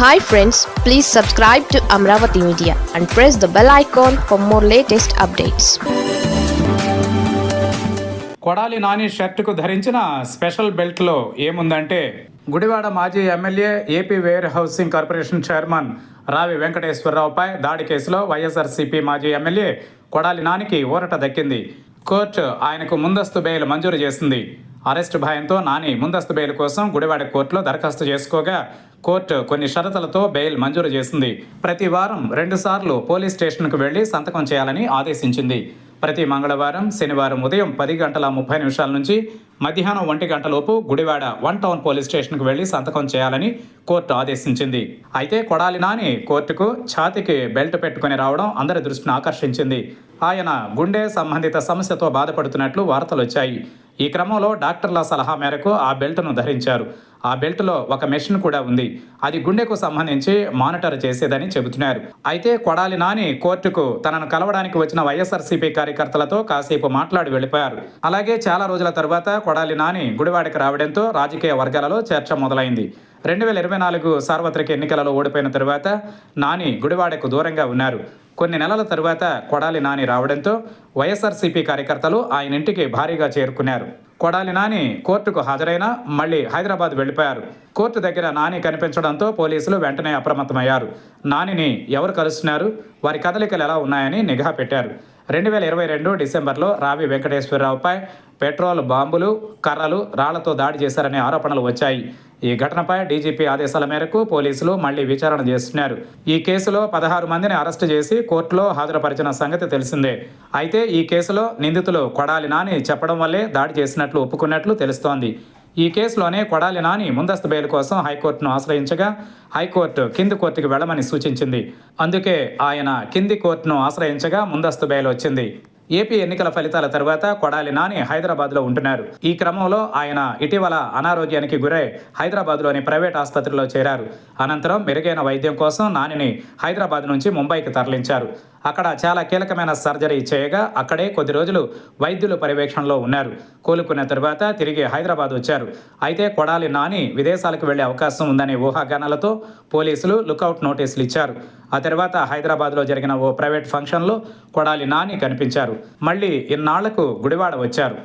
Hi friends please subscribe to Amaravati media and press the bell icon for more latest updates Kodali Nani షర్టుకు ధరించిన special బెల్ట్లో ఏముందంటే గుడివాడ మాజీ MLA AP warehousing corporation chairman Ravi వెంకటేశ్వరరావుపై దాడి కేసులో వైఎస్ఆర్సీపీ మాజీ MLA Kodali నానికి ఊరట దక్కింది. కోర్టు ఆయనకు ముందస్తు బెయిల్ మంజూరు చేసింది. అరెస్టు భయంతో నాని ముందస్తు బెయిల్ కోసం గుడివాడ కోర్టులో దరఖాస్తు చేసుకోగా కోర్టు కొన్ని షరతులతో బెయిల్ మంజూరు చేసింది. ప్రతి వారం రెండుసార్లు పోలీస్ స్టేషన్కు వెళ్ళి సంతకం చేయాలని ఆదేశించింది. ప్రతి మంగళవారం శనివారం ఉదయం పది గంటల ముప్పై నిమిషాల నుంచి మధ్యాహ్నం ఒంటి గంటలోపు గుడివాడ వన్ టౌన్ పోలీస్ స్టేషన్కు వెళ్ళి సంతకం చేయాలని కోర్టు ఆదేశించింది. అయితే కొడాలి నాని కోర్టుకు ఛాతికి బెల్ట్ పెట్టుకుని రావడం అందరి దృష్టిని ఆకర్షించింది. ఆయన గుండె సంబంధిత సమస్యతో బాధపడుతున్నట్లు వార్తలు వచ్చాయి. ఈ క్రమంలో డాక్టర్ల సలహా మేరకు ఆ బెల్ట్ను ధరించారు. ఆ బెల్ట్లో ఒక మెషిన్ కూడా ఉంది. అది గుండెకు సంబంధించి మానిటర్ చేసేదని చెబుతున్నారు. అయితే కొడాలి నాని కోర్టుకు తనను కలవడానికి వచ్చిన వైఎస్ఆర్సీపీ కార్యకర్తలతో కాసేపు మాట్లాడి వెళ్ళిపోయారు. అలాగే చాలా రోజుల తర్వాత కొడాలి నాని గుడివాడకి రావడంతో రాజకీయ వర్గాలలో చర్చ మొదలైంది. రెండు వేల ఇరవై నాలుగు సార్వత్రిక ఎన్నికలలో ఓడిపోయిన తరువాత నాని గుడివాడకు దూరంగా ఉన్నారు. కొన్ని నెలల తరువాత కొడాలి నాని రావడంతో వైఎస్ఆర్సీపీ కార్యకర్తలు ఆయన ఇంటికి భారీగా చేరుకున్నారు. కొడాలి నాని కోర్టుకు హాజరైన మళ్ళీ హైదరాబాద్ వెళ్ళిపోయారు. కోర్టు దగ్గర నాని కనిపించడంతో పోలీసులు వెంటనే అప్రమత్తమయ్యారు. నానిని ఎవరు కలుస్తున్నారు? వారి కదలికలు ఎలా ఉన్నాయని నిఘా పెట్టారు. రెండు వేల ఇరవై రెండు డిసెంబర్లో రావి వెంకటేశ్వరరావుపై పెట్రోల్ బాంబులు కర్రలు రాళ్ళతో దాడి చేశారనే ఆరోపణలు వచ్చాయి. ఈ ఘటనపై డీజీపీ ఆదేశాల మేరకు పోలీసులు మళ్ళీ విచారణ చేస్తున్నారు. ఈ కేసులో పదహారు మందిని అరెస్టు చేసి కోర్టులో హాజరుపరిచిన సంగతి తెలిసిందే. అయితే ఈ కేసులో నిందితులు కొడాలి నాని చెప్పడం వల్లే దాడి చేసినట్లు ఒప్పుకున్నట్లు తెలుస్తోంది. ఈ కేసులోనే కొడాలి నాని ముందస్తు బెయిల్ కోసం హైకోర్టును ఆశ్రయించగా హైకోర్టు కింది కోర్టుకు వెళ్ళమని సూచించింది. అందుకే ఆయన కింది కోర్టును ఆశ్రయించగా ముందస్తు బెయిల్ వచ్చింది. ఏపీ ఎన్నికల ఫలితాల తర్వాత కొడాలి నాని హైదరాబాద్లో ఉంటున్నారు. ఈ క్రమంలో ఆయన ఇటీవల అనారోగ్యానికి గురై హైదరాబాద్లోని ప్రైవేట్ ఆసుపత్రిలో చేరారు. అనంతరం మెరుగైన వైద్యం కోసం నానిని హైదరాబాద్ నుంచి ముంబైకి తరలించారు. అక్కడ చాలా కీలకమైన సర్జరీ చేయగా అక్కడే కొద్ది రోజులు వైద్యులు పర్యవేక్షణలో ఉన్నారు. కోలుకున్న తర్వాత తిరిగి హైదరాబాద్ వచ్చారు. అయితే కొడాలి నాని విదేశాలకు వెళ్ళే అవకాశం ఉందనే ఊహాగానాలతో పోలీసులు లుకౌట్ నోటీసులు ఇచ్చారు. ఆ తర్వాత హైదరాబాద్లో జరిగిన ఓ ప్రైవేట్ ఫంక్షన్లో కొడాలి నాని కనిపించారు. మళ్ళీ ఇన్నాళ్ళకు గుడివాడ వచ్చారు.